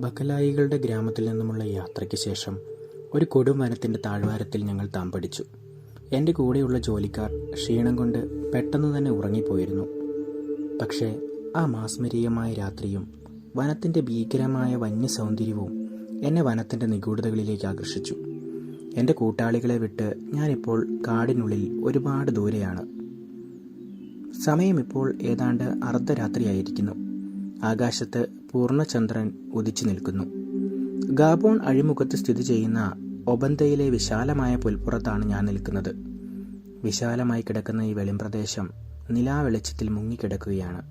ബക്കലായികളുടെ ഗ്രാമത്തിൽ നിന്നുമുള്ള യാത്രയ്ക്ക് ശേഷം ഒരു കൊടും വനത്തിന്റെ താഴ്വാരത്തിൽ ഞങ്ങൾ താമ്പടിച്ചു എന്റെ കൂടെയുള്ള ജോലിക്കാർ ക്ഷീണം കൊണ്ട് പെട്ടെന്ന് തന്നെ ഉറങ്ങിപ്പോയിരുന്നു. പക്ഷേ ആ മാസ്മരീയമായ രാത്രിയും വനത്തിന്റെ ഭീകരമായ വന്യ സൗന്ദര്യവും എന്നെ വനത്തിന്റെ നിഗൂഢതകളിലേക്ക് ആകർഷിച്ചു. എന്റെ കൂട്ടാളികളെ വിട്ട് ഞാനിപ്പോൾ കാടിനുള്ളിൽ ഒരുപാട് ദൂരെയാണ്. സമയം ഇപ്പോൾ ഏതാണ്ട് അർദ്ധരാത്രിയായിരിക്കുന്നു. ആകാശത്ത് പൂർണചന്ദ്രൻ ഉദിച്ചു നിൽക്കുന്നു. ഗാബോൺ അഴിമുഖത്ത് സ്ഥിതി ചെയ്യുന്ന ഒബന്തയിലെ വിശാലമായ പുൽപ്പുറത്താണ് ഞാൻ നിൽക്കുന്നത്. വിശാലമായി കിടക്കുന്ന ഈ വെളിംപ്രദേശം നിലാവെളിച്ചത്തിൽ മുങ്ങിക്കിടക്കുകയാണ്.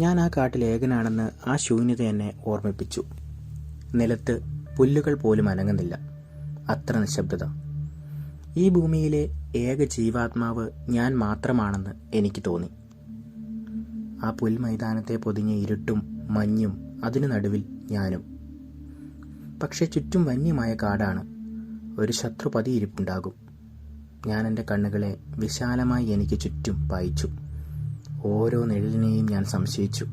ഞാൻ ആ കാട്ടിൽ ഏകനാണെന്ന് ആ ശൂന്യത എന്നെ ഓർമ്മിപ്പിച്ചു. നിലത്ത് പുല്ലുകൾ പോലും അനങ്ങുന്നില്ല. അത്ര നിശബ്ദത. ഈ ഭൂമിയിലെ ഏക ജീവാത്മാവ് ഞാൻ മാത്രമാണെന്ന് എനിക്ക് തോന്നി. ആ പുൽമൈതാനത്തെ പൊതിഞ്ഞ ഇരുട്ടും മഞ്ഞും അതിനു നടുവിൽ ഞാനും. പക്ഷേ ചുറ്റും വന്യമായ കാടാണ്. ഒരു ശത്രു പതിയിരിപ്പുണ്ടാകും ഞാൻ എന്റെ കണ്ണുകളെ വിശാലമായി എനിക്ക് ചുറ്റും പായിച്ചു. ഓരോ നിഴലിനെയും ഞാൻ സംശയിച്ചു.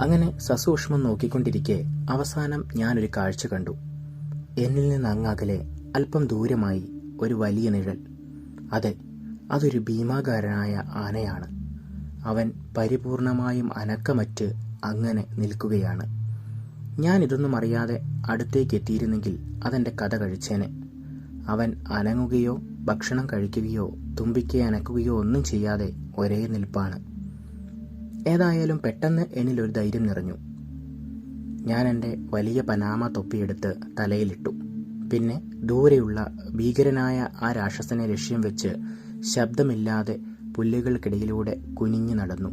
അങ്ങനെ സസൂക്ഷ്മം നോക്കിക്കൊണ്ടിരിക്കെ അവസാനം ഞാനൊരു കാഴ്ച കണ്ടു. എന്നിൽ നിന്ന് അങ്ങകലെ അല്പം ദൂരമായി ഒരു വലിയ നിഴൽ. അതെ അതൊരു ഭീമാകാരനായ ആനയാണ്. അവൻ പരിപൂർണമായും അനക്കമറ്റ് അങ്ങനെ നിൽക്കുകയാണ്. ഞാൻ ഇതൊന്നും അറിയാതെ അടുത്തേക്ക് എത്തിയിരുന്നെങ്കിൽ അതെന്റെ കഥ കഴിച്ചേനെ. അവൻ അനങ്ങുകയോ ഭക്ഷണം കഴിക്കുകയോ തുമ്പിക്കെ അനക്കുകയോ ഒന്നും ചെയ്യാതെ ഒരേ നിൽപ്പാണ്. ഏതായാലും പെട്ടെന്ന് എന്നിൽ ഒരു ധൈര്യം നിറഞ്ഞു. ഞാൻ എന്റെ വലിയ പനാമ തൊപ്പിയെടുത്ത് തലയിലിട്ടു. പിന്നെ ദൂരെയുള്ള ഭീകരനായ ആ രാക്ഷസനെ ലക്ഷ്യം വെച്ച് ശബ്ദമില്ലാതെ പുല്ലുകൾക്കിടയിലൂടെ കുനിഞ്ഞു നടന്നു.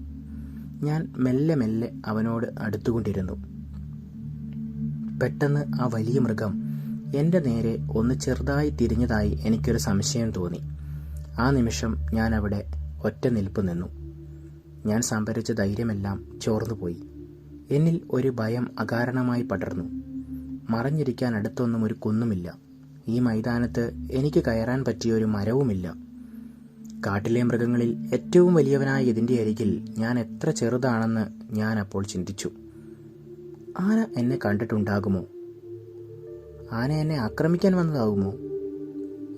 ഞാൻ മെല്ലെ മെല്ലെ അവനോട് അടുത്തുകൊണ്ടിരുന്നു. പെട്ടെന്ന് ആ വലിയ മൃഗം എന്റെ നേരെ ഒന്ന് ചെറുതായി തിരിഞ്ഞതായി എനിക്കൊരു സംശയം തോന്നി. ആ നിമിഷം ഞാൻ അവിടെ ഒറ്റ നിൽപ്പ് നിന്നു. ഞാൻ സംഭരിച്ച ധൈര്യമെല്ലാം ചോർന്നുപോയി എന്നിൽ ഒരു ഭയം അകാരണമായി പടർന്നു. മറഞ്ഞിരിക്കാൻ അടുത്തൊന്നും ഒരു കുന്നുമില്ല. ഈ മൈതാനത്ത് എനിക്ക് കയറാൻ പറ്റിയ ഒരു മരവുമില്ല. കാട്ടിലെ മൃഗങ്ങളിൽ ഏറ്റവും വലിയവനായ ഇതിന്റെ അരികിൽ ഞാൻ എത്ര ചെറുതാണെന്ന് ഞാൻ അപ്പോൾ ചിന്തിച്ചു. ആന എന്നെ കണ്ടിട്ടുണ്ടാകുമോ? ആന എന്നെ ആക്രമിക്കാൻ വന്നതാകുമോ?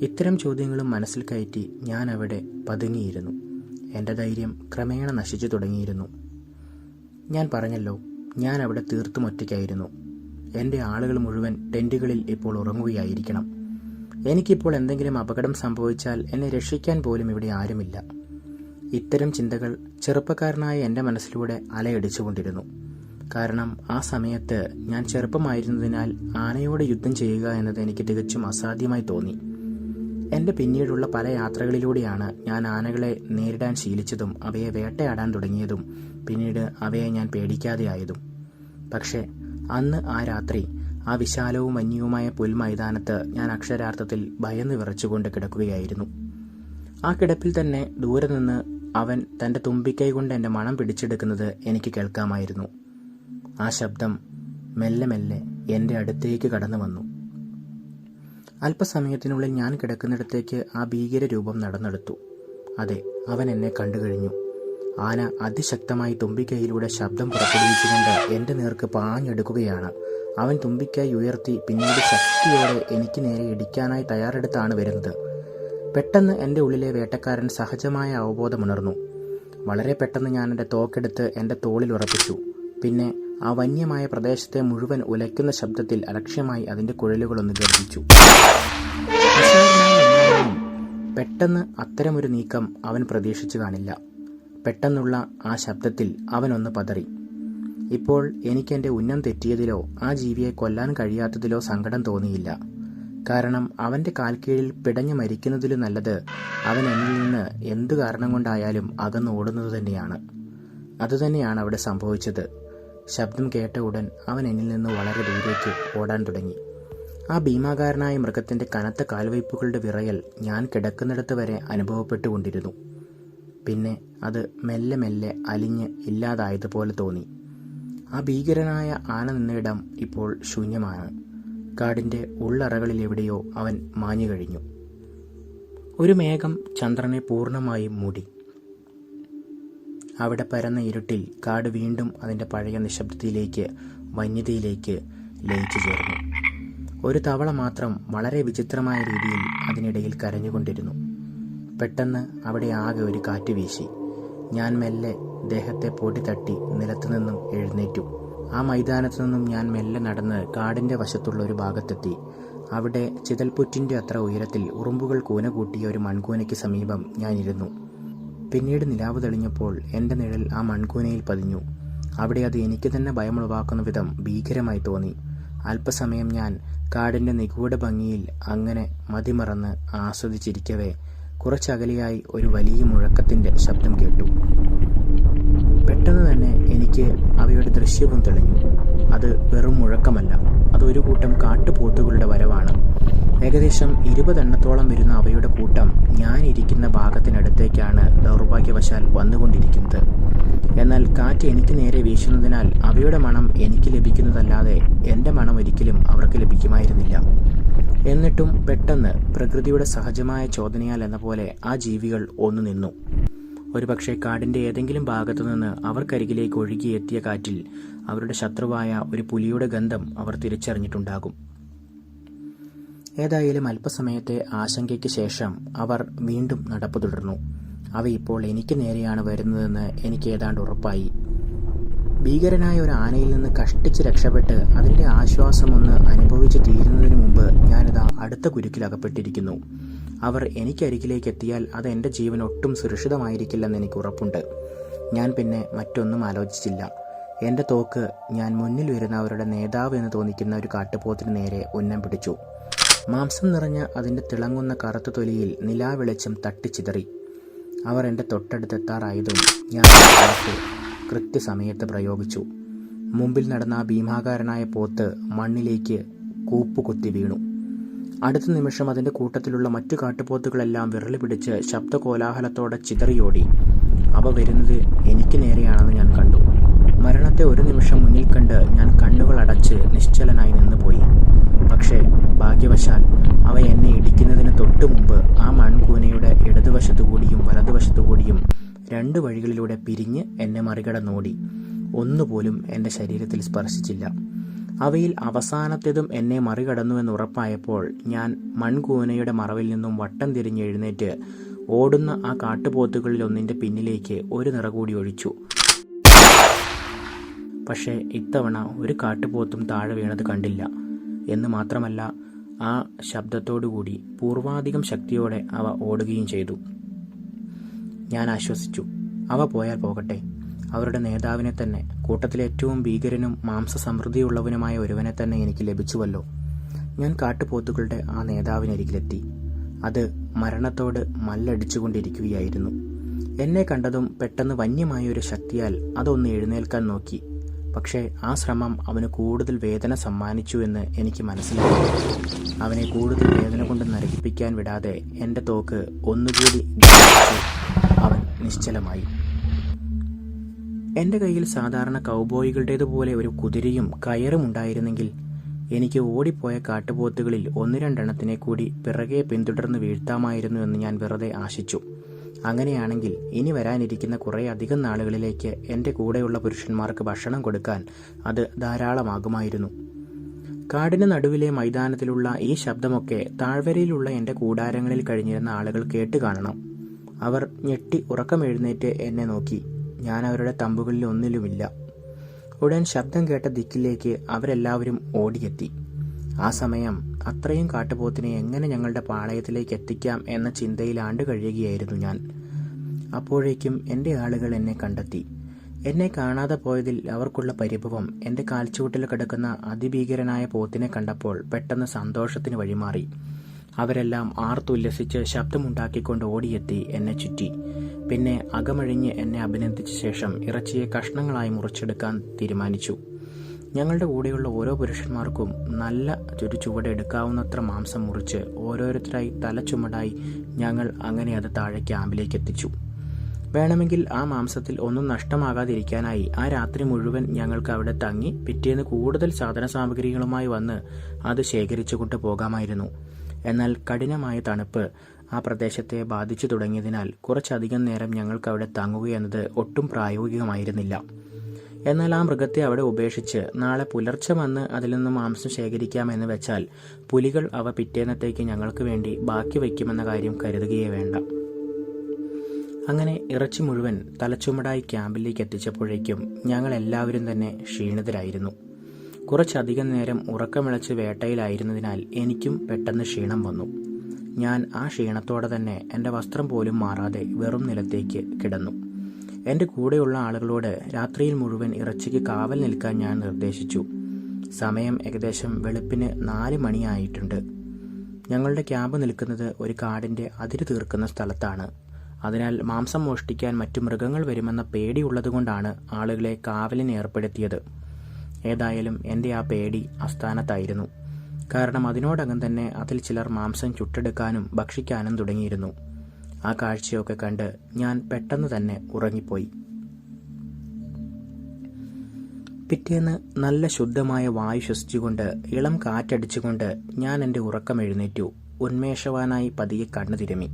ഇത്തരം ചോദ്യങ്ങളും മനസ്സിൽ കയറ്റി ഞാൻ അവിടെ പതുങ്ങിയിരുന്നു. എന്റെ ധൈര്യം ക്രമേണ നശിച്ചു തുടങ്ങിയിരുന്നു. ഞാൻ പറഞ്ഞല്ലോ ഞാൻ അവിടെ തീർത്തും ഒറ്റയ്ക്കായിരുന്നു. എന്റെ ആളുകൾ മുഴുവൻ ടെന്റുകളിൽ ഇപ്പോൾ ഉറങ്ങുകയായിരിക്കണം. എനിക്കിപ്പോൾ എന്തെങ്കിലും അപകടം സംഭവിച്ചാൽ എന്നെ രക്ഷിക്കാൻ പോലും ഇവിടെ ആരുമില്ല. ഇത്തരം ചിന്തകൾ ചെറുപ്പക്കാരനായ എന്റെ മനസ്സിലൂടെ അലയടിച്ചുകൊണ്ടിരുന്നു. കാരണം ആ സമയത്ത് ഞാൻ ചെറുപ്പമായിരുന്നതിനാൽ ആനയോട് യുദ്ധം ചെയ്യുക എന്നത് എനിക്ക് തികച്ചും അസാധ്യമായി തോന്നി. എന്റെ പിന്നീടുള്ള പല യാത്രകളിലൂടെയാണ് ഞാൻ ആനകളെ നേരിടാൻ ശീലിച്ചതും അവയെ വേട്ടയാടാൻ തുടങ്ങിയതും പിന്നീട് അവയെ ഞാൻ പേടിക്കാതെയായതും. പക്ഷേ അന്ന് ആ രാത്രി ആ വിശാലവും വന്യവുമായ പുൽമൈതാനത്ത് ഞാൻ അക്ഷരാർത്ഥത്തിൽ ഭയന്ന് വിറച്ചുകൊണ്ട് കിടക്കുകയായിരുന്നു. ആ കിടപ്പിൽ തന്നെ ദൂരെ നിന്ന് അവൻ തന്റെ തുമ്പിക്കൈ കൊണ്ട് എന്റെ മണം പിടിച്ചെടുക്കുന്നത് എനിക്ക് കേൾക്കാമായിരുന്നു. ആ ശബ്ദം മെല്ലെ മെല്ലെ എന്റെ അടുത്തേക്ക് കടന്നു വന്നു. അല്പസമയത്തിനുള്ളിൽ ഞാൻ കിടക്കുന്നിടത്തേക്ക് ആ ഭീകര രൂപം നടന്നെടുത്തു. അതെ അവൻ എന്നെ കണ്ടു കഴിഞ്ഞു. ആന അതിശക്തമായി തുമ്പിക്കൈയിലൂടെ ശബ്ദം പുറപ്പെടുവിച്ചുകൊണ്ട് എന്റെ നേർക്ക് പാഞ്ഞെടുക്കുകയാണ്. അവൻ തുമ്പിക്കായി ഉയർത്തി പിന്നീട് ശക്തിയോടെ എനിക്ക് നേരെ ഇടിക്കാനായി തയ്യാറെടുത്താണ് വരുന്നത്. പെട്ടെന്ന് എന്റെ ഉള്ളിലെ വേട്ടക്കാരൻ സഹജമായ അവബോധമുണർന്നു. വളരെ പെട്ടെന്ന് ഞാൻ എന്റെ തോക്കെടുത്ത് എന്റെ തോളിൽ ഉറപ്പിച്ചു. പിന്നെ ആ വന്യമായ പ്രദേശത്തെ മുഴുവൻ ഉലയ്ക്കുന്ന ശബ്ദത്തിൽ അലക്ഷ്യമായി അതിന്റെ കുഴലുകളൊന്ന് ഗർജിച്ചു. പെട്ടെന്ന് അത്തരമൊരു നീക്കം അവൻ പ്രതീക്ഷിച്ചു കാണില്ല പെട്ടെന്നുള്ള ആ ശബ്ദത്തിൽ അവനൊന്ന് പതറി. ഇപ്പോൾ എനിക്കെന്റെ ഉന്നം തെറ്റിയതിലോ ആ ജീവിയെ കൊല്ലാൻ കഴിയാത്തതിലോ സങ്കടം തോന്നിയില്ല. കാരണം അവന്റെ കാൽക്കീഴിൽ പിടഞ്ഞു മരിക്കുന്നതിലും നല്ലത് അവൻ എന്നിൽ നിന്ന് എന്തു കാരണം കൊണ്ടായാലും അകന്ന് ഓടുന്നത് തന്നെയാണ്. അതുതന്നെയാണ് അവിടെ സംഭവിച്ചത്. ശബ്ദം കേട്ട ഉടൻ അവൻ എന്നിൽ നിന്ന് വളരെ ദൂരേക്ക് ഓടാൻ തുടങ്ങി. ആ ഭീമാകാരനായ മൃഗത്തിന്റെ കനത്ത കാൽവയ്പ്പുകളുടെ വിറയൽ ഞാൻ കിടക്കുന്നിടത്ത് വരെ അനുഭവപ്പെട്ടുകൊണ്ടിരുന്നു. പിന്നെ അത് മെല്ലെ മെല്ലെ അലിഞ്ഞ് ഇല്ലാതായതുപോലെ തോന്നി. ആ ഭീകരനായ ആന നിന്നിടം ഇപ്പോൾ ശൂന്യമാണ്. കാടിന്റെ ഉള്ളറകളിൽ എവിടെയോ അവൻ മാഞ്ഞു കഴിഞ്ഞു. ഒരു മേഘം ചന്ദ്രനെ പൂർണമായും മൂടി. അവിടെ പരന്ന ഇരുട്ടിൽ കാട് വീണ്ടും അതിന്റെ പഴയ നിശബ്ദതയിലേക്ക് വന്യതയിലേക്ക് ലയിച്ചു ചേർന്നു. ഒരു തവള മാത്രം വളരെ വിചിത്രമായ രീതിയിൽ അതിനിടയിൽ കരഞ്ഞുകൊണ്ടിരുന്നു. പെട്ടെന്ന് അവിടെ ആകെ ഒരു കാറ്റ് വീശി. ഞാൻ മെല്ലെ ദേഹത്തെ പൊടി തട്ടി നിലത്തു നിന്നും എഴുന്നേറ്റു. ആ മൈതാനത്തു നിന്നും ഞാൻ മെല്ലെ നടന്ന് കാടിന്റെ വശത്തുള്ള ഒരു ഭാഗത്തെത്തി. അവിടെ ചിതൽപുറ്റിന്റെ അത്ര ഉയരത്തിൽ ഉറുമ്പുകൾ കൂന കൂട്ടിയ ഒരു മൺകൂനയ്ക്ക് സമീപം ഞാനിരുന്നു പിന്നീട് നിലാവ് തെളിഞ്ഞപ്പോൾ എന്റെ നിഴൽ ആ മൺകൂനയിൽ പതിഞ്ഞു. അവിടെ അത് എനിക്ക് തന്നെ ഭയമുളവാക്കുന്ന വിധം ഭീകരമായി തോന്നി. അല്പസമയം ഞാൻ കാടിന്റെ നിഗൂഢ ഭംഗിയിൽ അങ്ങനെ മതിമറന്ന് ആസ്വദിച്ചിരിക്കവേ കുറച്ചകലെയായി ഒരു വലിയ മുഴക്കത്തിന്റെ ശബ്ദം കേട്ടു. പെട്ടെന്ന് തന്നെ എനിക്ക് അവയുടെ ദൃശ്യവും തെളിഞ്ഞു. അത് വെറും മുഴക്കമല്ല. അത് ഒരു കൂട്ടം കാട്ടുപോത്തുകളുടെ വരവാണ്. ഏകദേശം ഇരുപതെണ്ണത്തോളം വരുന്ന അവയുടെ കൂട്ടം ഞാൻ ഇരിക്കുന്ന ഭാഗത്തിനടുത്തേക്കാണ് ദൗർഭാഗ്യവശാൽ വന്നുകൊണ്ടിരിക്കുന്നത്. എന്നാൽ കാറ്റ് എനിക്ക് നേരെ വീശുന്നതിനാൽ അവയുടെ മണം എനിക്ക് ലഭിക്കുന്നതല്ലാതെ എന്റെ മണം ഒരിക്കലും അവർക്ക് ലഭിക്കുമായിരുന്നില്ല. എന്നിട്ടും പെട്ടെന്ന് പ്രകൃതിയുടെ സഹജമായ ചോദനയാൽ എന്ന പോലെ ആ ജീവികൾ ഒന്നു നിന്നു. ഒരുപക്ഷെ കാടിന്റെ ഏതെങ്കിലും ഭാഗത്തു നിന്ന് അവർക്കരികിലേക്ക് ഒഴുകിയെത്തിയ കാറ്റിൽ അവരുടെ ശത്രുവായ ഒരു പുലിയുടെ ഗന്ധം അവർ തിരിച്ചറിഞ്ഞിട്ടുണ്ടാകും. ഏതായാലും അല്പസമയത്തെ ആശങ്കയ്ക്ക് ശേഷം അവർ വീണ്ടും നടപ്പ് തുടർന്നു. അവ ഇപ്പോൾ എനിക്ക് നേരെയാണ് വരുന്നതെന്ന് എനിക്ക് ഏതാണ്ട് ഉറപ്പായി. ഭീകരനായ ഒരു ആനയിൽ നിന്ന് കഷ്ടിച്ച് രക്ഷപ്പെട്ട് അതിന്റെ ആശ്വാസമൊന്ന് അനുഭവിച്ച് തീരുന്നതിന് മുമ്പ് ഞാനിതാ അടുത്ത കുരുക്കിൽ അകപ്പെട്ടിരിക്കുന്നു അവർ എനിക്കരികിലേക്ക് എത്തിയാൽ അത് എന്റെ ജീവൻ ഒട്ടും സുരക്ഷിതമായിരിക്കില്ലെന്ന് എനിക്ക് ഉറപ്പുണ്ട്. ഞാൻ പിന്നെ മറ്റൊന്നും ആലോചിച്ചില്ല. എന്റെ തോക്ക് ഞാൻ മുന്നിൽ വരുന്ന അവരുടെ നേതാവ് എന്ന് തോന്നിക്കുന്ന ഒരു കാട്ടുപോത്തിന് നേരെ ഉന്നം പിടിച്ചു. മാംസം നിറഞ്ഞ അതിന്റെ തിളങ്ങുന്ന കറുത്ത തൊലിയിൽ നിലാവെളിച്ചം തട്ടിച്ചിതറി. അവർ എന്റെ തൊട്ടടുത്തെത്താറായതും ഞാൻ കൃത്യസമയത്ത് പ്രയോഗിച്ചു. മുമ്പിൽ നടന്ന ഭീമാകാരനായ പോത്ത് മണ്ണിലേക്ക് കൂപ്പുകുത്തി വീണു. അടുത്ത നിമിഷം അതിന്റെ കൂട്ടത്തിലുള്ള മറ്റു കാട്ടുപോത്തുകളെല്ലാം വിരളി പിടിച്ച് ശബ്ദകോലാഹലത്തോടെ ചിതറിയോടി. അവ വരുന്നത് എനിക്ക് നേരെയാണെന്ന് ഞാൻ കണ്ടു. മരണത്തെ ഒരു നിമിഷം മുന്നിൽ കണ്ട് ഞാൻ കണ്ണുകൾ അടച്ച് നിശ്ചലനായി നിന്നുപോയി. പക്ഷേ ഭാഗ്യവശാൽ അവ എന്നെ ഇടിക്കുന്നതിന് തൊട്ടു മുമ്പ് ആ മൺകൂനയുടെ ഇടതുവശത്തുകൂടിയും വലതുവശത്തുകൂടിയും വലതുവശത്തു കൂടിയും രണ്ട് വഴികളിലൂടെ പിരിഞ്ഞ് എന്നെ മറികടന്നോടി. ഒന്നുപോലും എന്റെ ശരീരത്തിൽ സ്പർശിച്ചില്ല. അവയിൽ അവസാനത്തേതും എന്നെ മറികടന്നുവെന്ന് ഉറപ്പായപ്പോൾ ഞാൻ മൺകൂനയുടെ മറവിൽ നിന്നും വട്ടം തിരിഞ്ഞ് എഴുന്നേറ്റ് ഓടുന്ന ആ കാട്ടുപോത്തുകളിൽ ഒന്നിന്റെ പിന്നിലേക്ക് ഒരു നിറ കൂടി ഒഴിച്ചു. പക്ഷേ ഇത്തവണ ഒരു കാട്ടുപോത്തും താഴെ വീണത് കണ്ടില്ല. എന്ന് മാത്രമല്ല ആ ശബ്ദത്തോടുകൂടി പൂർവാധികം ശക്തിയോടെ അവ ഓടുകയും ചെയ്തു. ഞാൻ ആശ്വസിച്ചു. അവ പോയാൽ പോകട്ടെ. അവരുടെ നേതാവിനെ തന്നെ കൂട്ടത്തിലെ ഏറ്റവും ഭീകരനും മാംസസമൃദ്ധിയുള്ളവനുമായ ഒരുവനെ തന്നെ എനിക്ക് ലഭിച്ചുവല്ലോ. ഞാൻ കാട്ടുപോത്തുകളുടെ ആ നേതാവിനരികിലെത്തി. അത് മരണത്തോട് മല്ലടിച്ചുകൊണ്ടിരിക്കുകയായിരുന്നു. എന്നെ കണ്ടതും പെട്ടെന്ന് വന്യമായ ഒരു ശക്തിയാൽ അതൊന്ന് എഴുന്നേൽക്കാൻ നോക്കി. പക്ഷേ ആ ശ്രമം അവന് കൂടുതൽ വേദന സമ്മാനിച്ചു എന്ന് എനിക്ക് മനസ്സിലായി. അവനെ കൂടുതൽ വേദന കൊണ്ട് നരകിപ്പിക്കാൻ വിടാതെ എന്റെ തോക്ക് ഒന്നുകൂടി. അവൻ നിശ്ചലമായി. എന്റെ കയ്യിൽ സാധാരണ കൗബോയികളുടേതുപോലെ ഒരു കുതിരയും കയറും ഉണ്ടായിരുന്നെങ്കിൽ എനിക്ക് ഓടിപ്പോയ കാട്ടുപോത്തുകളിൽ ഒന്ന് രണ്ടെണ്ണത്തിനെ കൂടി പിറകെ പിന്തുടർന്ന് വീഴ്ത്താമായിരുന്നു എന്ന് ഞാൻ വെറുതെ ആശിച്ചു. അങ്ങനെയാണെങ്കിൽ ഇനി വരാനിരിക്കുന്ന കുറേ അധികം നാളുകളിലേക്ക് എന്റെ കൂടെയുള്ള പുരുഷന്മാർക്ക് ഭക്ഷണം കൊടുക്കാൻ അത് ധാരാളമാകുമായിരുന്നു. കാടിന് നടുവിലെ മൈതാനത്തിലുള്ള ഈ ശബ്ദമൊക്കെ താഴ്വരയിലുള്ള എന്റെ കൂടാരങ്ങളിൽ കഴിഞ്ഞിരുന്ന ആളുകൾ കേട്ട് കാണണം. അവർ ഞെട്ടി ഉറക്കമെഴുന്നേറ്റ് എന്നെ നോക്കി. ഞാൻ അവരുടെ തമ്പുകളിൽ ഒന്നിലുമില്ല. ഉടൻ ശബ്ദം കേട്ട ദിക്കിലേക്ക് അവരെല്ലാവരും ഓടിയെത്തി. ആ സമയം അത്രയും കാട്ടുപോത്തിനെ എങ്ങനെ ഞങ്ങളുടെ പാളയത്തിലേക്ക് എത്തിക്കാം എന്ന ചിന്തയിൽ ആണ്ട് കഴിയുകയായിരുന്നു ഞാൻ. അപ്പോഴേക്കും എന്റെ ആളുകൾ എന്നെ കണ്ടെത്തി. എന്നെ കാണാതെ പോയതിൽ അവർക്കുള്ള പരിഭവം എന്റെ കാൽച്ചുവട്ടിൽ കിടക്കുന്ന അതിഭീകരനായ പോത്തിനെ കണ്ടപ്പോൾ പെട്ടെന്ന് സന്തോഷത്തിന് വഴിമാറി. അവരെല്ലാം ആർത്തുല്ലസിച്ച് ശബ്ദമുണ്ടാക്കിക്കൊണ്ട് ഓടിയെത്തി എന്നെ ചുറ്റി. പിന്നെ അകമഴിഞ്ഞ് എന്നെ അഭിനന്ദിച്ച ശേഷം ഇറച്ചിയെ കഷ്ണങ്ങളായി മുറിച്ചെടുക്കാൻ തീരുമാനിച്ചു. ഞങ്ങളുടെ കൂടെയുള്ള ഓരോ പുരുഷന്മാർക്കും നല്ല ഒരു ചുവടെ എടുക്കാവുന്നത്ര മാംസം മുറിച്ച് ഓരോരുത്തരായി തലച്ചുമടായി ഞങ്ങൾ അങ്ങനെ അത് താഴെ ക്യാമ്പിലേക്ക് എത്തിച്ചു വേണമെങ്കിൽ ആ മാംസത്തിൽ ഒന്നും നഷ്ടമാകാതിരിക്കാനായി ആ രാത്രി മുഴുവൻ ഞങ്ങൾക്ക് അവിടെ തങ്ങി പിറ്റേന്ന് കൂടുതൽ സാധന സാമഗ്രികളുമായി വന്ന് അത് ശേഖരിച്ചുകൊണ്ട് പോകാമായിരുന്നു. എന്നാൽ കഠിനമായ തണുപ്പ് ആ പ്രദേശത്തെ ബാധിച്ചു തുടങ്ങിയതിനാൽ കുറച്ചധികം നേരം ഞങ്ങൾക്ക് അവിടെ തങ്ങുകയെന്നത് ഒട്ടും പ്രായോഗികമായിരുന്നില്ല. എന്നാൽ ആ മൃഗത്തെ അവിടെ ഉപേക്ഷിച്ച് നാളെ പുലർച്ചെ വന്ന് അതിൽ നിന്ന് മാംസം ശേഖരിക്കാമെന്ന് വെച്ചാൽ പുലികൾ അവ പിറ്റേന്നത്തേക്ക് ഞങ്ങൾക്ക് വേണ്ടി ബാക്കി വയ്ക്കുമെന്ന കാര്യം കരുതുകയേ വേണ്ട. അങ്ങനെ ഇറച്ചി മുഴുവൻ തലച്ചുമടായി ക്യാമ്പിലേക്ക് എത്തിച്ചപ്പോഴേക്കും ഞങ്ങൾ എല്ലാവരും തന്നെ ക്ഷീണിതരായിരുന്നു. കുറച്ചധികം നേരം ഉറക്കമിളച്ച് വേട്ടയിലായിരുന്നതിനാൽ എനിക്കും പെട്ടെന്ന് ക്ഷീണം വന്നു. ഞാൻ ആ ക്ഷീണത്തോടെ തന്നെ എന്റെ വസ്ത്രം പോലും മാറാതെ വെറും നിലത്തേക്ക് കിടന്നു. എന്റെ കൂടെയുള്ള ആളുകളോട് രാത്രിയിൽ മുഴുവൻ ഇറച്ചിക്ക് കാവൽ നിൽക്കാൻ ഞാൻ നിർദ്ദേശിച്ചു. സമയം ഏകദേശം വെളുപ്പിന് നാല് മണിയായിട്ടുണ്ട്. ഞങ്ങളുടെ ക്യാമ്പ് നിൽക്കുന്നത് ഒരു കാടിന്റെ അതിര് തീർക്കുന്ന സ്ഥലത്താണ്. അതിനാൽ മാംസം മോഷ്ടിക്കാൻ മറ്റു മൃഗങ്ങൾ വരുമെന്ന പേടിയുള്ളതുകൊണ്ടാണ് ആളുകളെ കാവലിന് ഏർപ്പെടുത്തിയത്. ഏതായാലും എന്റെ ആ പേടി അസ്ഥാനത്തായിരുന്നു കാരണം അതിനോടകം തന്നെ അതിൽ ചിലർ മാംസം ചുട്ടെടുക്കാനും ഭക്ഷിക്കാനും തുടങ്ങിയിരുന്നു. ആ കാഴ്ചയൊക്കെ കണ്ട് ഞാൻ പെട്ടെന്ന് തന്നെ ഉറങ്ങിപ്പോയി. പിറ്റേന്ന് നല്ല ശുദ്ധമായ വായു ശ്വസിച്ചുകൊണ്ട് ഇളം കാറ്റടിച്ചുകൊണ്ട് ഞാൻ എന്റെ ഉറക്കം എഴുന്നേറ്റു. ഉന്മേഷവാനായി പതിയെ കണ്ണു തിരുമി.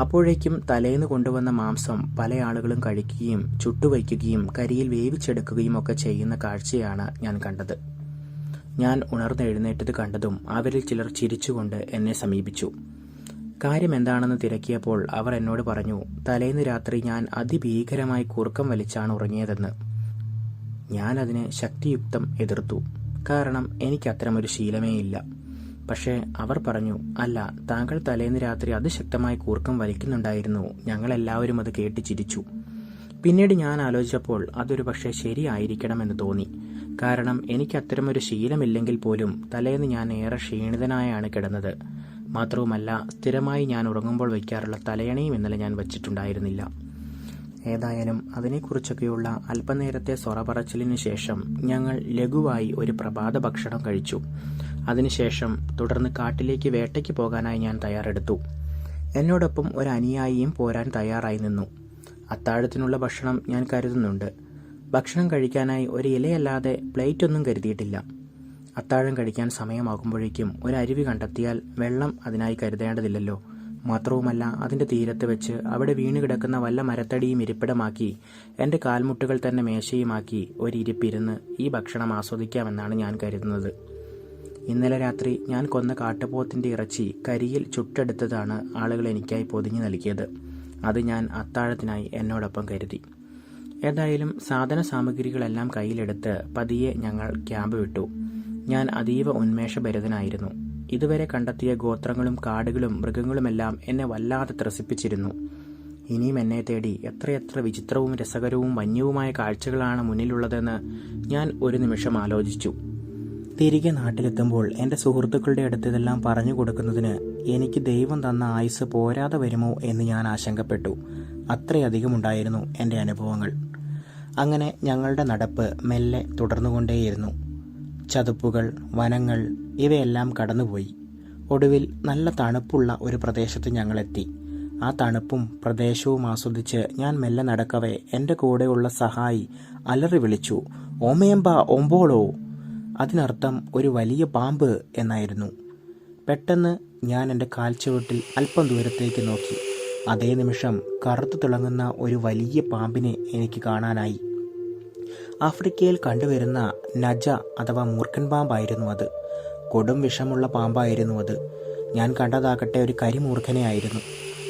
അപ്പോഴേക്കും തലേന്ന് കൊണ്ടുവന്ന മാംസം പല ആളുകളും കഴിക്കുകയും ചുട്ടുവയ്ക്കുകയും കരിയിൽ വേവിച്ചെടുക്കുകയും ഒക്കെ ചെയ്യുന്ന കാഴ്ചയാണ് ഞാൻ കണ്ടത്. ഞാൻ ഉണർന്നെഴുന്നേറ്റത് കണ്ടതും അവരിൽ ചിലർ ചിരിച്ചുകൊണ്ട് എന്നെ സമീപിച്ചു. കാര്യം എന്താണെന്ന് തിരക്കിയപ്പോൾ അവർ എന്നോട് പറഞ്ഞു തലേന്ന് രാത്രി ഞാൻ അതിഭീകരമായി കൂർക്കം വലിച്ചാണ് ഉറങ്ങിയതെന്ന്. ഞാൻ അതിനെ ശക്തിയുക്തം എതിർത്തു. കാരണം എനിക്ക് അത്തരമൊരു ശീലമേ ഇല്ല. പക്ഷേ അവർ പറഞ്ഞു അല്ല താങ്കൾ തലേന്ന് രാത്രി അതിശക്തമായി കൂർക്കം വലിക്കുന്നുണ്ടായിരുന്നു. ഞങ്ങളെല്ലാവരും അത് കേട്ട് ചിരിച്ചു. പിന്നീട് ഞാൻ ആലോചിച്ചപ്പോൾ അതൊരു പക്ഷേ ശരിയായിരിക്കണമെന്ന് തോന്നി. കാരണം എനിക്ക് അത്തരമൊരു ശീലമില്ലെങ്കിൽ പോലും തലേന്ന് ഞാൻ ഏറെ ക്ഷീണിതനായാണ് കിടന്നത്. മാത്രവുമല്ല സ്ഥിരമായി ഞാൻ ഉറങ്ങുമ്പോൾ വയ്ക്കാറുള്ള തലയണയും ഇന്നലെ ഞാൻ വച്ചിട്ടുണ്ടായിരുന്നില്ല. ഏതായാലും അതിനെക്കുറിച്ചൊക്കെയുള്ള അല്പനേരത്തെ സൊറപറച്ചിലിന് ശേഷം ഞങ്ങൾ ലഘുവായി ഒരു പ്രഭാത ഭക്ഷണം കഴിച്ചു. അതിനുശേഷം തുടർന്ന് കാട്ടിലേക്ക് വേട്ടയ്ക്ക് പോകാനായി ഞാൻ തയ്യാറെടുത്തു. എന്നോടൊപ്പം ഒരു അനുയായിയും പോരാൻ തയ്യാറായി നിന്നു. അത്താഴത്തിനുള്ള ഭക്ഷണം ഞാൻ കരുതുന്നുണ്ട്. ഭക്ഷണം കഴിക്കാനായി ഒരു ഇലയല്ലാതെ പ്ലേറ്റ് ഒന്നും കരുതിയിട്ടില്ല. അത്താഴം കഴിക്കാൻ സമയമാകുമ്പോഴേക്കും ഒരു അരുവി കണ്ടെത്തിയാൽ വെള്ളം അതിനായി കരുതേണ്ടതില്ലല്ലോ. മാത്രവുമല്ല അതിന്റെ തീരത്ത് വെച്ച് അവിടെ വീണ് കിടക്കുന്ന വല്ല മരത്തടിയും ഇരിപ്പിടമാക്കി എന്റെ കാൽമുട്ടുകൾ തന്നെ മേശയുമാക്കി ഒരു ഇരിപ്പിരുന്ന് ഈ ഭക്ഷണം ആസ്വദിക്കാമെന്നാണ് ഞാൻ കരുതുന്നത്. ഇന്നലെ രാത്രി ഞാൻ കൊന്ന കാട്ടുപോത്തിന്റെ ഇറച്ചി കരിയിൽ ചുട്ടെടുത്തതാണ് ആളുകൾ എനിക്കായി പൊതിഞ്ഞു നൽകിയത്. അത് ഞാൻ അത്താഴത്തിനായി എന്നോടൊപ്പം കരുതി. ഏതായാലും സാധന സാമഗ്രികളെല്ലാം കയ്യിലെടുത്ത് പതിയെ ഞങ്ങൾ ക്യാമ്പ് വിട്ടു. ഞാൻ അതീവ ഉന്മേഷഭരിതനായിരുന്നു. ഇതുവരെ കണ്ടെത്തിയ ഗോത്രങ്ങളും കാടുകളും മൃഗങ്ങളുമെല്ലാം എന്നെ വല്ലാതെ ത്രസിപ്പിച്ചിരുന്നു. ഇനിയും എന്നെ തേടി എത്രയെത്ര വിചിത്രവും രസകരവും വന്യവുമായ കാഴ്ചകളാണ് മുന്നിലുള്ളതെന്ന് ഞാൻ ഒരു നിമിഷം ആലോചിച്ചു. തിരികെ നാട്ടിലെത്തുമ്പോൾ എന്റെ സുഹൃത്തുക്കളുടെ അടുത്ത് ഇതെല്ലാം പറഞ്ഞു കൊടുക്കുന്നതിന് എനിക്ക് ദൈവം തന്ന ആയുസ് പോരാതെ വരുമോ എന്ന് ഞാൻ ആശങ്കപ്പെട്ടു. അത്രയധികം ഉണ്ടായിരുന്നു എന്റെ അനുഭവങ്ങൾ. അങ്ങനെ ഞങ്ങളുടെ നടപ്പ് മെല്ലെ തുടർന്നുകൊണ്ടേയിരുന്നു. ചതുപ്പുകൾ വനങ്ങൾ ഇവയെല്ലാം കടന്നുപോയി. ഒടുവിൽ നല്ല തണുപ്പുള്ള ഒരു പ്രദേശത്ത് ഞങ്ങളെത്തി. ആ തണുപ്പും പ്രദേശവും ആസ്വദിച്ച് ഞാൻ മെല്ലെ നടക്കവേ എന്റെ കൂടെയുള്ള സഹായി അലറി വിളിച്ചു ഓമയമ്പ ഓമ്പോളോ? അതിനർത്ഥം ഒരു വലിയ പാമ്പ് എന്നായിരുന്നു. പെട്ടെന്ന് ഞാൻ എന്റെ കാൽച്ചുവട്ടിൽ അല്പം ദൂരത്തേക്ക് നോക്കി. അതേ നിമിഷം കറുത്തു തിളങ്ങുന്ന ഒരു വലിയ പാമ്പിനെ എനിക്ക് കാണാനായി. ആഫ്രിക്കയിൽ കണ്ടുവരുന്ന നജ അഥവാ മൂർഖൻ പാമ്പായിരുന്നു അത്. കൊടും വിഷമുള്ള പാമ്പായിരുന്നു അത്. ഞാൻ കണ്ടതാകട്ടെ ഒരു കരിമൂർഖനെ ആയിരുന്നു.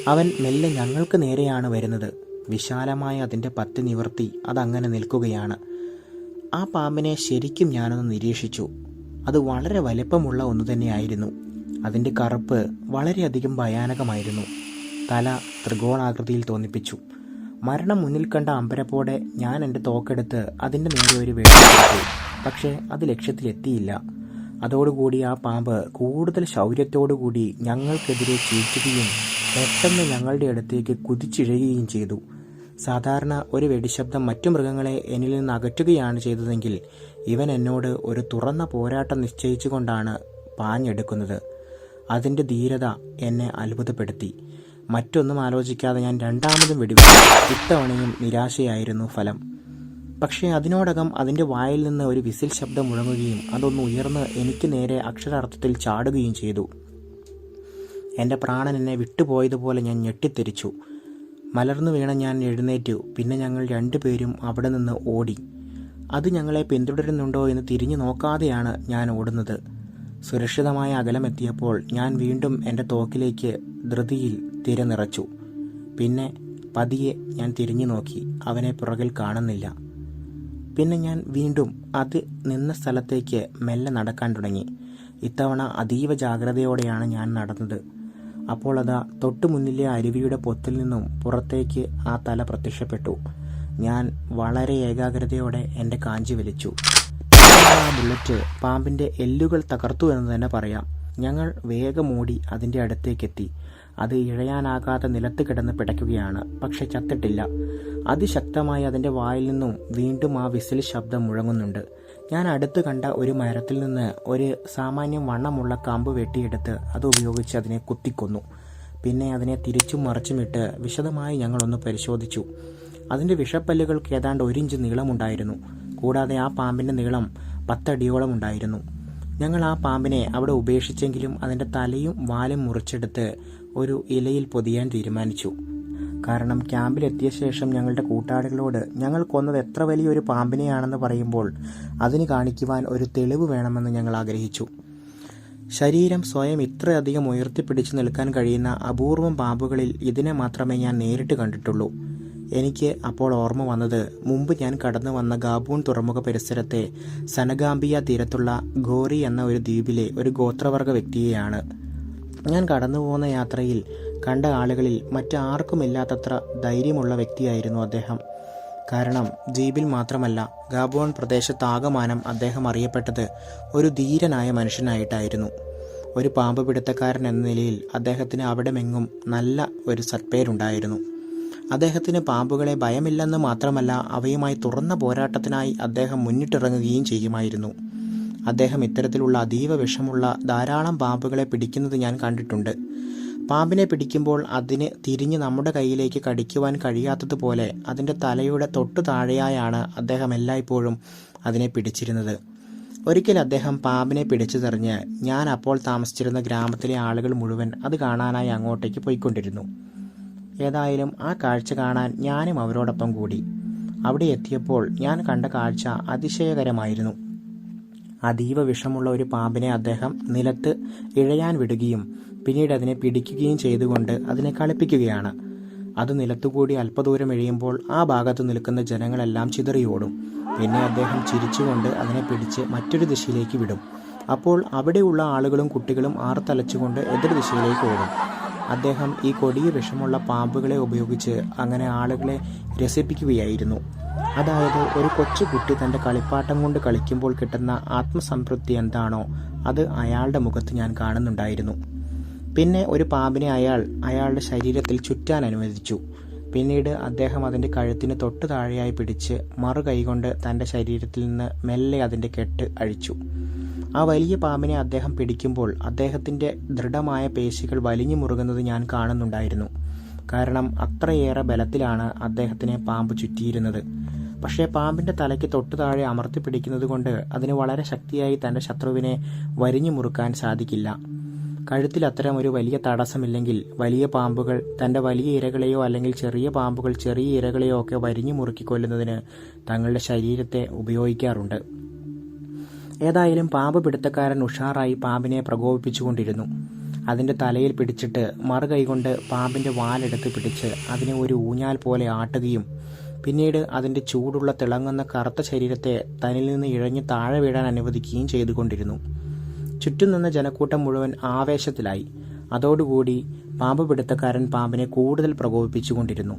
അവൻ മെല്ലെ ഞങ്ങൾക്ക് നേരെയാണ് വരുന്നത്. വിശാലമായ അതിന്റെ പത്ത് നിവർത്തി അതങ്ങനെ നിൽക്കുകയാണ്. ആ പാമ്പിനെ ശരിക്കും ഞാനൊന്ന് നിരീക്ഷിച്ചു. അത് വളരെ വലിപ്പമുള്ള ഒന്നു തന്നെയായിരുന്നു. അതിന്റെ കറുപ്പ് വളരെയധികം ഭയാനകമായിരുന്നു. തല ത്രികോണാകൃതിയിൽ തോന്നിപ്പിച്ചു. മരണം മുന്നിൽ കണ്ട അമ്പരപ്പോടെ ഞാൻ എന്റെ തോക്കെടുത്ത് അതിന്റെ നേരെ ഒരു വെടിവെച്ചു പക്ഷേ അത് ലക്ഷ്യത്തിലെത്തിയില്ല. അതോടുകൂടി ആ പാമ്പ് കൂടുതൽ ശൗര്യത്തോടുകൂടി ഞങ്ങൾക്കെതിരെ ചീറ്റുകയും പെട്ടെന്ന് ഞങ്ങളുടെ അടുത്തേക്ക് കുതിച്ചിഴയുകയും ചെയ്തു. സാധാരണ ഒരു വെടിശബ്ദം മറ്റു മൃഗങ്ങളെ എന്നിൽ നിന്ന് അകറ്റുകയാണ് ചെയ്തതെങ്കിൽ ഇവൻ എന്നോട് ഒരു തുറന്ന പോരാട്ടം നിശ്ചയിച്ചുകൊണ്ടാണ് പാഞ്ഞെടുക്കുന്നത്. അതിന്റെ ധീരത എന്നെ അത്ഭുതപ്പെടുത്തി. മറ്റൊന്നും ആലോചിക്കാതെ ഞാൻ രണ്ടാമതും വെടിവെച്ചു. ഇത്തവണയും നിരാശയായിരുന്നു ഫലം. പക്ഷേ അതിനോടകം അതിന്റെ വായിൽ നിന്ന് ഒരു വിസിൽ ശബ്ദം മുഴങ്ങുകയും അതൊന്ന് ഉയർന്ന് എനിക്ക് നേരെ അക്ഷരാർത്ഥത്തിൽ ചാടുകയും ചെയ്തു. എന്റെ പ്രാണൻ എന്നെ വിട്ടുപോയതുപോലെ ഞാൻ ഞെട്ടിത്തെരിച്ചു മലർന്നു വീണ ഞാൻ എഴുന്നേറ്റു. പിന്നെ ഞങ്ങൾ രണ്ടുപേരും അവിടെ നിന്ന് ഓടി. അത് ഞങ്ങളെ പിന്തുടരുന്നുണ്ടോ എന്ന് തിരിഞ്ഞു നോക്കാതെയാണ് ഞാൻ ഓടുന്നത്. സുരക്ഷിതമായ അകലമെത്തിയപ്പോൾ ഞാൻ വീണ്ടും എന്റെ തോക്കിലേക്ക് ധൃതിയിൽ തിര നിറച്ചു. പിന്നെ പതിയെ ഞാൻ തിരിഞ്ഞു നോക്കി അവനെ പുറകിൽ കാണുന്നില്ല. പിന്നെ ഞാൻ വീണ്ടും അത് നിന്ന സ്ഥലത്തേക്ക് മെല്ലെ നടക്കാൻ തുടങ്ങി. ഇത്തവണ അതീവ ജാഗ്രതയോടെയാണ് ഞാൻ നടന്നത്. അപ്പോൾ അതാ തൊട്ടു മുന്നിലെ അരുവിയുടെ പൊത്തിൽ നിന്നും പുറത്തേക്ക് ആ തല പ്രത്യക്ഷപ്പെട്ടു. ഞാൻ വളരെ ഏകാഗ്രതയോടെ എന്റെ കാഞ്ചി വലിച്ചു. ബുള്ളറ്റ് പാമ്പിന്റെ എല്ലുകൾ തകർത്തു എന്ന് തന്നെ പറയാം. ഞങ്ങൾ വേഗമോടി അതിന്റെ അടുത്തേക്കെത്തി. അത് ഇഴയാനാകാതെ നിലത്ത് കിടന്ന് പിടയ്ക്കുകയാണ്. പക്ഷെ ചത്തിട്ടില്ല. അതിശക്തമായി അതിന്റെ വായിൽ നിന്നും വീണ്ടും ആ വിസിൽ ശബ്ദം മുഴങ്ങുന്നുണ്ട്. ഞാൻ അടുത്ത് കണ്ട ഒരു മരത്തിൽ നിന്ന് ഒരു സാമാന്യം വണ്ണമുള്ള കമ്പ് വെട്ടിയെടുത്ത് അത് ഉപയോഗിച്ച് അതിനെ കുത്തിക്കൊന്നു. പിന്നെ അതിനെ തിരിച്ചും മറിച്ചുമിട്ട് വിശദമായി ഞങ്ങളൊന്ന് പരിശോധിച്ചു. അതിന്റെ വിഷപ്പല്ലുകൾക്ക് ഏതാണ്ട് ഒരു ഇഞ്ച് നീളമുണ്ടായിരുന്നു. കൂടാതെ ആ പാമ്പിന്റെ നീളം പത്തടിയോളം ഉണ്ടായിരുന്നു ഞങ്ങൾ ആ പാമ്പിനെ അവിടെ ഉപേക്ഷിച്ചെങ്കിലും അതിന്റെ തലയും വാലും മുറിച്ചെടുത്ത് ഒരു ഇലയിൽ പൊതിയാൻ തീരുമാനിച്ചു. കാരണം ക്യാമ്പിലെത്തിയ ശേഷം ഞങ്ങളുടെ കൂട്ടാളികളോട് ഞങ്ങൾ കൊന്നത് എത്ര വലിയൊരു പാമ്പിനെയാണെന്ന് പറയുമ്പോൾ അതിന് കാണിക്കുവാൻ ഒരു തെളിവ് വേണമെന്ന് ഞങ്ങൾ ആഗ്രഹിച്ചു. ശരീരം സ്വയം ഇത്രയധികം ഉയർത്തിപ്പിടിച്ചു നിൽക്കാൻ കഴിയുന്ന അപൂർവം പാമ്പുകളിൽ ഇതിനെ മാത്രമേ ഞാൻ നേരിട്ട് കണ്ടിട്ടുള്ളൂ. എനിക്ക് അപ്പോൾ ഓർമ്മ വന്നത് മുമ്പ് ഞാൻ കടന്നു വന്ന ഗാബൂൺ തുറമുഖ പരിസരത്തെ സനഗാംബിയ തീരത്തുള്ള ഗോറി എന്ന ഒരു ദ്വീപിലെ ഒരു ഗോത്രവർഗ വ്യക്തിയെയാണ്. ഞാൻ കടന്നു പോകുന്ന യാത്രയിൽ കണ്ട ആളുകളിൽ മറ്റാർക്കുമില്ലാത്തത്ര ധൈര്യമുള്ള വ്യക്തിയായിരുന്നു അദ്ദേഹം. കാരണം ദ്വീപിൽ മാത്രമല്ല ഗാബോൺ പ്രദേശത്താകമാനം അദ്ദേഹം അറിയപ്പെട്ടത് ഒരു ധീരനായ മനുഷ്യനായിട്ടായിരുന്നു. ഒരു പാമ്പ് പിടുത്തക്കാരൻ എന്ന നിലയിൽ അദ്ദേഹത്തിന് അവിടെമെങ്ങും നല്ല ഒരു സത്പേരുണ്ടായിരുന്നു. അദ്ദേഹത്തിന് പാമ്പുകളെ ഭയമില്ലെന്ന് മാത്രമല്ല അവയുമായി തുറന്ന പോരാട്ടത്തിനായി അദ്ദേഹം മുന്നിട്ടിറങ്ങുകയും ചെയ്യുമായിരുന്നു. അദ്ദേഹം ഇത്തരത്തിലുള്ള അതീവ വിഷമുള്ള ധാരാളം പാമ്പുകളെ പിടിക്കുന്നത് ഞാൻ കണ്ടിട്ടുണ്ട്. പാമ്പിനെ പിടിക്കുമ്പോൾ അതിന് തിരിഞ്ഞ് നമ്മുടെ കയ്യിലേക്ക് കടിക്കുവാൻ കഴിയാത്തതുപോലെ അതിന്റെ തലയുടെ തൊട്ടു താഴെയായാണ് അദ്ദേഹം എല്ലായ്പ്പോഴും അതിനെ പിടിച്ചിരുന്നത്. ഒരിക്കൽ അദ്ദേഹം പാമ്പിനെ പിടിച്ചു തെറിഞ്ഞ് ഞാൻ അപ്പോൾ താമസിച്ചിരുന്ന ഗ്രാമത്തിലെ ആളുകൾ മുഴുവൻ അത് കാണാനായി അങ്ങോട്ടേക്ക് പോയിക്കൊണ്ടിരുന്നു. ഏതായാലും ആ കാഴ്ച കാണാൻ ഞാനും അവരോടൊപ്പം കൂടി. അവിടെ എത്തിയപ്പോൾ ഞാൻ കണ്ട കാഴ്ച അതിശയകരമായിരുന്നു. അതീവ വിഷമുള്ള ഒരു പാമ്പിനെ അദ്ദേഹം നിലത്ത് ഇഴയാൻ വിടുകയും പിന്നീട് അതിനെ പിടിക്കുകയും ചെയ്തുകൊണ്ട് അതിനെ കളിപ്പിക്കുകയാണ്. അത് നിലത്തുകൂടി അല്പദൂരം എഴിയുമ്പോൾ ആ ഭാഗത്ത് നിൽക്കുന്ന ജനങ്ങളെല്ലാം ചിതറിയോടും. പിന്നെ അദ്ദേഹം ചിരിച്ചുകൊണ്ട് അതിനെ പിടിച്ച് മറ്റൊരു ദിശയിലേക്ക് വിടും. അപ്പോൾ അവിടെയുള്ള ആളുകളും കുട്ടികളും ആർത്തലച്ചുകൊണ്ട് എതിർ ദിശയിലേക്ക് ഓടും. അദ്ദേഹം ഈ കൊടിയ വിഷമുള്ള പാമ്പുകളെ ഉപയോഗിച്ച് അങ്ങനെ ആളുകളെ രസിപ്പിക്കുകയായിരുന്നു. അതായത് ഒരു കൊച്ചു കുട്ടി തന്റെ കളിപ്പാട്ടം കൊണ്ട് കളിക്കുമ്പോൾ കിട്ടുന്ന ആത്മസംതൃപ്തി എന്താണോ അത് അയാളുടെ മുഖത്ത് ഞാൻ കാണുന്നുണ്ടായിരുന്നു. പിന്നെ ഒരു പാമ്പിനെ അയാൾ അയാളുടെ ശരീരത്തിൽ ചുറ്റാൻ അനുവദിച്ചു. പിന്നീട് അദ്ദേഹം അതിന്റെ കഴുത്തിന് തൊട്ടു താഴെയായി പിടിച്ച് മറു കൈകൊണ്ട് തന്റെ ശരീരത്തിൽ നിന്ന് മെല്ലെ അതിന്റെ കെട്ട് അഴിച്ചു. ആ വലിയ പാമ്പിനെ അദ്ദേഹം പിടിക്കുമ്പോൾ അദ്ദേഹത്തിന്റെ ദൃഢമായ പേശികൾ വലിഞ്ഞു മുറുകുന്നത് ഞാൻ കാണുന്നുണ്ടായിരുന്നു. കാരണം അത്രയേറെ ബലത്തിലാണ് അദ്ദേഹത്തിനെ പാമ്പ് ചുറ്റിയിരുന്നത്. പക്ഷേ പാമ്പിന്റെ തലയ്ക്ക് തൊട്ടു താഴെ അമർത്തി പിടിക്കുന്നത് കൊണ്ട് അതിന് വളരെ ശക്തിയായി തന്റെ ശത്രുവിനെ വരിഞ്ഞു മുറുക്കാൻ സാധിക്കില്ല. കഴുത്തിൽ അത്തരം ഒരു വലിയ തടസ്സമില്ലെങ്കിൽ വലിയ പാമ്പുകൾ തന്റെ വലിയ ഇരകളെയോ അല്ലെങ്കിൽ ചെറിയ പാമ്പുകൾ ചെറിയ ഇരകളെയോ ഒക്കെ വരിഞ്ഞു മുറുക്കി കൊല്ലുന്നതിന് തങ്ങളുടെ ശരീരത്തെ ഉപയോഗിക്കാറുണ്ട്. ഏതായാലും പാമ്പ് പിടുത്തക്കാരൻ ഉഷാറായി പാമ്പിനെ പ്രകോപിപ്പിച്ചുകൊണ്ടിരുന്നു. അതിന്റെ തലയിൽ പിടിച്ചിട്ട് മറു കൈകൊണ്ട് പാമ്പിന്റെ വാലെടുത്ത് പിടിച്ച് അതിനെ ഒരു ഊഞ്ഞാൽ പോലെ ആട്ടുകയും പിന്നീട് അതിന്റെ ചൂടുള്ള തിളങ്ങുന്ന കറുത്ത ശരീരത്തെ തനിൽ നിന്ന് ഇഴഞ്ഞ് താഴെ വീഴാൻ അനുവദിക്കുകയും ചെയ്തുകൊണ്ടിരുന്നു. ചുറ്റും നിന്ന ജനക്കൂട്ടം മുഴുവൻ ആവേശത്തിലായി. അതോടുകൂടി പാമ്പ് പിടുത്തക്കാരൻ പാമ്പിനെ കൂടുതൽ പ്രകോപിപ്പിച്ചുകൊണ്ടിരുന്നു.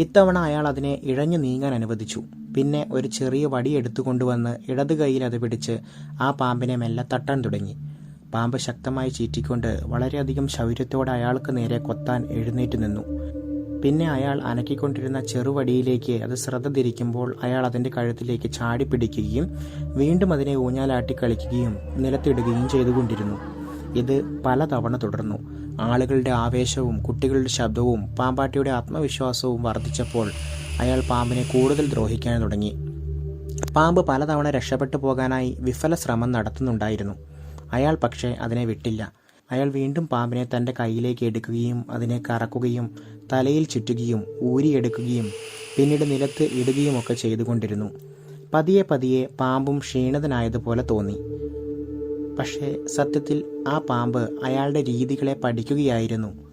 ഇത്തവണ അയാൾ അതിനെ ഇഴഞ്ഞു നീങ്ങാൻ അനുവദിച്ചു. പിന്നെ ഒരു ചെറിയ വടി എടുത്തുകൊണ്ടുവന്ന് ഇടത് കൈയിൽ അത് പിടിച്ച് ആ പാമ്പിനെ മെല്ലെ തട്ടാൻ തുടങ്ങി. പാമ്പ് ശക്തമായി ചീറ്റിക്കൊണ്ട് വളരെയധികം ശൗര്യത്തോടെ അയാൾക്ക് നേരെ കൊത്താൻ എഴുന്നേറ്റ് നിന്നു. പിന്നെ അയാൾ അനക്കിക്കൊണ്ടിരുന്ന ചെറുവടിയിലേക്ക് അത് ശ്രദ്ധ തിരിക്കുമ്പോൾ അയാൾ അതിന്റെ കഴുത്തിലേക്ക് ചാടി പിടിക്കുകയും വീണ്ടും അതിനെ ഊഞ്ഞാലാട്ടി കളിക്കുകയും നിലത്തിടുകയും ചെയ്തുകൊണ്ടിരുന്നു. ഇത് പലതവണ തുടർന്നു. ആളുകളുടെ ആവേശവും കുട്ടികളുടെ ശബ്ദവും പാമ്പാട്ടിയുടെ ആത്മവിശ്വാസവും വർദ്ധിച്ചപ്പോൾ അയാൾ പാമ്പിനെ കൂടുതൽ ദ്രോഹിക്കാൻ തുടങ്ങി. പാമ്പ് പലതവണ രക്ഷപ്പെട്ടു പോകാനായി വിഫല ശ്രമം നടത്തുന്നുണ്ടായിരുന്നു. അയാൾ പക്ഷേ അതിനെ വിട്ടില്ല. അയാൾ വീണ്ടും പാമ്പിനെ തന്റെ കയ്യിലേക്ക് എടുക്കുകയും അതിനെ കറക്കുകയും തലയിൽ ചുറ്റുകയും ഊരിയെടുക്കുകയും പിന്നീട് നിലത്ത് ഇടുകയും ഒക്കെ ചെയ്തുകൊണ്ടിരുന്നു. പതിയെ പതിയെ പാമ്പും ക്ഷീണിതനായതുപോലെ തോന്നി. പക്ഷേ സത്യത്തിൽ ആ പാമ്പ് അയാളുടെ രീതികളെ പഠിക്കുകയായിരുന്നു.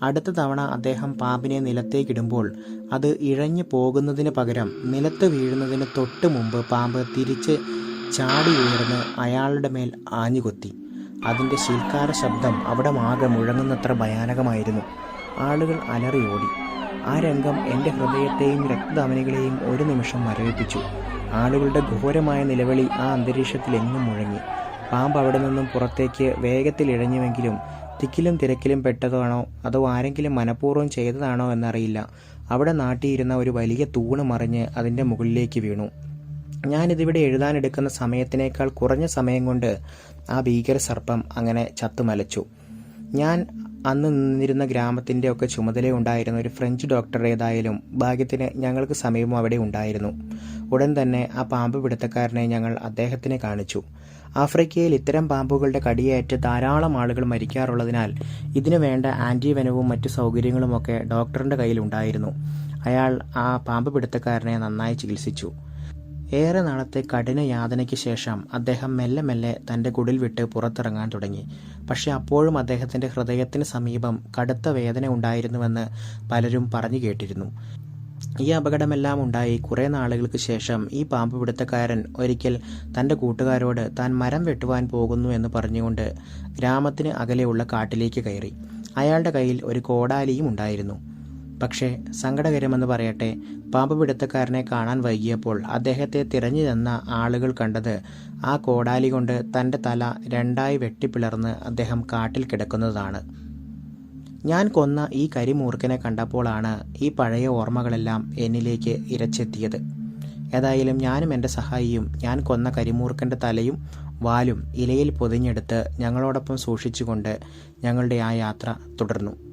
അടുത്ത തവണ അദ്ദേഹം പാമ്പിനെ നിലത്തേക്കിടുമ്പോൾ അത് ഇഴഞ്ഞു പോകുന്നതിന് പകരം നിലത്ത് വീഴുന്നതിന് തൊട്ട് മുമ്പ് പാമ്പ് തിരിച്ച് ചാടി ഉയർന്ന് അയാളുടെ മേൽ ആഞ്ഞുകൊത്തി. അതിന്റെ ശീൽക്കാര ശബ്ദം അവിടെ ആകെ മുഴങ്ങുന്നത്ര ഭയാനകമായിരുന്നു. ആളുകൾ അലറിയോടി ആ രംഗം എന്റെ ഹൃദയത്തെയും രക്തധമനികളെയും ഒരു നിമിഷം മരവിപ്പിച്ചു. ആളുകളുടെ ഘോരമായ നിലവിളി ആ അന്തരീക്ഷത്തിൽ എങ്ങും മുഴങ്ങി. പാമ്പ് അവിടെ നിന്നും പുറത്തേക്ക് വേഗത്തിൽ ഇഴഞ്ഞുവെങ്കിലും തിക്കിലും തിരക്കിലും പെട്ടതാണോ? അതോ ആരെങ്കിലും മനഃപൂർവം ചെയ്തതാണോ എന്നറിയില്ല. അവിടെ നാട്ടിയിരുന്ന ഒരു വലിയ തൂണ് മറിഞ്ഞ് അതിന്റെ മുകളിലേക്ക് വീണു. ഞാനിതിവിടെ എഴുതാനെടുക്കുന്ന സമയത്തിനേക്കാൾ കുറഞ്ഞ സമയം കൊണ്ട് ആ ഭീകര സർപ്പം അങ്ങനെ ചത്തുമലച്ചു. ഞാൻ അന്ന് നിന്നിരുന്ന ഗ്രാമത്തിന്റെ ഒക്കെ ചുമതലയുണ്ടായിരുന്ന ഒരു ഫ്രഞ്ച് ഡോക്ടർ ഏതായാലും ഭാഗ്യത്തിന് ഞങ്ങൾക്ക് സമയവും അവിടെ ഉണ്ടായിരുന്നു. ഉടൻ തന്നെ ആ പാമ്പ് പിടുത്തക്കാരനെ ഞങ്ങൾ അദ്ദേഹത്തിന് കാണിച്ചു. ആഫ്രിക്കയിൽ ഇത്തരം പാമ്പുകളുടെ കടിയേറ്റ് ധാരാളം ആളുകൾ മരിക്കാറുള്ളതിനാൽ ഇതിനു വേണ്ട ആന്റിവെനവും മറ്റു സൗകര്യങ്ങളുമൊക്കെ ഡോക്ടറിന്റെ കയ്യിലുണ്ടായിരുന്നു അയാൾ ആ പാമ്പ് പിടുത്തക്കാരനെ നന്നായി ചികിത്സിച്ചു. ഏറെ നാളത്തെ കഠിന യാതനയ്ക്ക് ശേഷം അദ്ദേഹം മെല്ലെ മെല്ലെ തന്റെ കുടിൽ വിട്ട് പുറത്തിറങ്ങാൻ തുടങ്ങി. പക്ഷെ അപ്പോഴും അദ്ദേഹത്തിന്റെ ഹൃദയത്തിന് സമീപം കടുത്ത വേദന ഉണ്ടായിരുന്നുവെന്ന് പലരും പറഞ്ഞു കേട്ടിരുന്നു. ഈ അപകടമെല്ലാം ഉണ്ടായി കുറേ നാളുകൾക്ക് ശേഷം ഈ പാമ്പ് പിടുത്തക്കാരൻ ഒരിക്കൽ തന്റെ കൂട്ടുകാരോട് താൻ മരം വെട്ടുവാൻ പോകുന്നു എന്ന് പറഞ്ഞുകൊണ്ട് ഗ്രാമത്തിന് അകലെയുള്ള കാട്ടിലേക്ക് കയറി. അയാളുടെ കയ്യിൽ ഒരു കോടാലിയും ഉണ്ടായിരുന്നു. പക്ഷേ സങ്കടകരമെന്ന് പറയട്ടെ പാമ്പ് പിടുത്തക്കാരനെ കാണാൻ വൈകിയപ്പോൾ അദ്ദേഹത്തെ തിരഞ്ഞു തന്ന ആളുകൾ കണ്ടത് ആ കോടാലി കൊണ്ട് തന്റെ തല രണ്ടായി വെട്ടിപ്പിളർന്ന് അദ്ദേഹം കാട്ടിൽ കിടക്കുന്നതാണ്. ഞാൻ കൊന്ന ഈ കരിമൂർക്കനെ കണ്ടപ്പോഴാണ് ഈ പഴയ ഓർമ്മകളെല്ലാം എന്നിലേക്ക് ഇരച്ചെത്തിയത്. ഏതായാലും ഞാനും എന്റെ സഹായിയും ഞാൻ കൊന്ന കരിമൂർഖന്റെ തലയും വാലും ഇലയിൽ പൊതിഞ്ഞെടുത്ത് ഞങ്ങളോടൊപ്പം സൂക്ഷിച്ചുകൊണ്ട് ഞങ്ങളുടെ ആ യാത്ര തുടർന്നു.